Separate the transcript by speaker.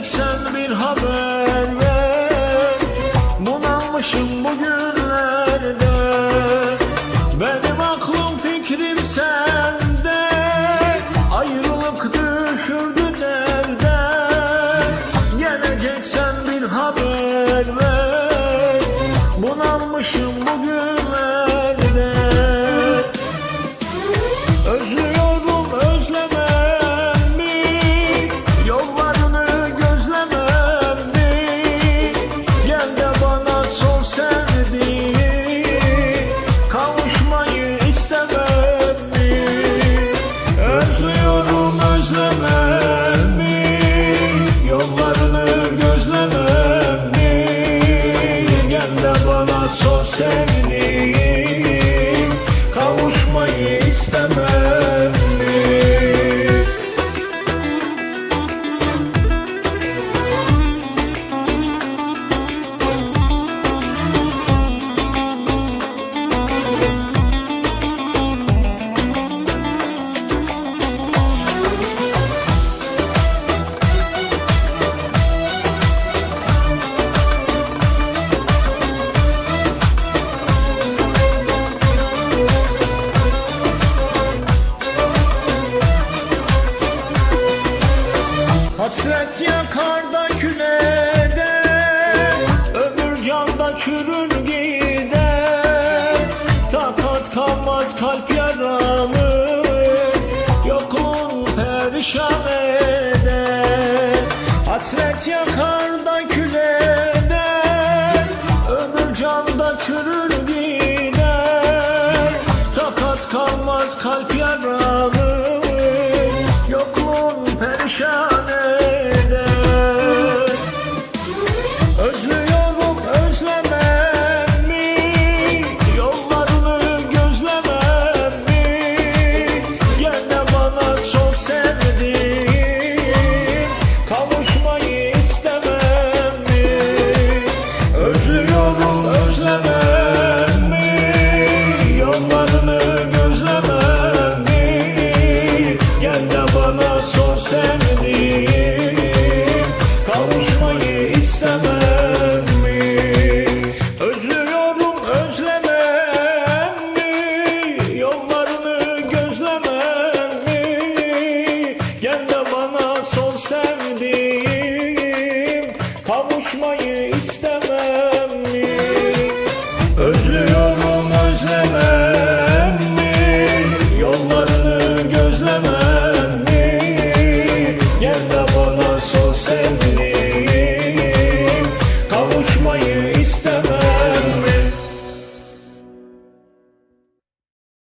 Speaker 1: Artık sen bir haber ver. Bunalmışım bugünlerde Benim aklım fikrim sende. Ayrılık düşürdü nerede Geleceksen bir haber ver. Bunalmışım bugün summer. Kalmaz kalp yaralı Yokluğun perişan eder. Hasret yakar da külede Ömür canda çürür gider. Takat kalmaz kalp yaralı istemem mi? Özlüyorum özlemem mi? Yollarını gözlemem mi? Gel de bana sor sevdiğim Kavuşmayı istemem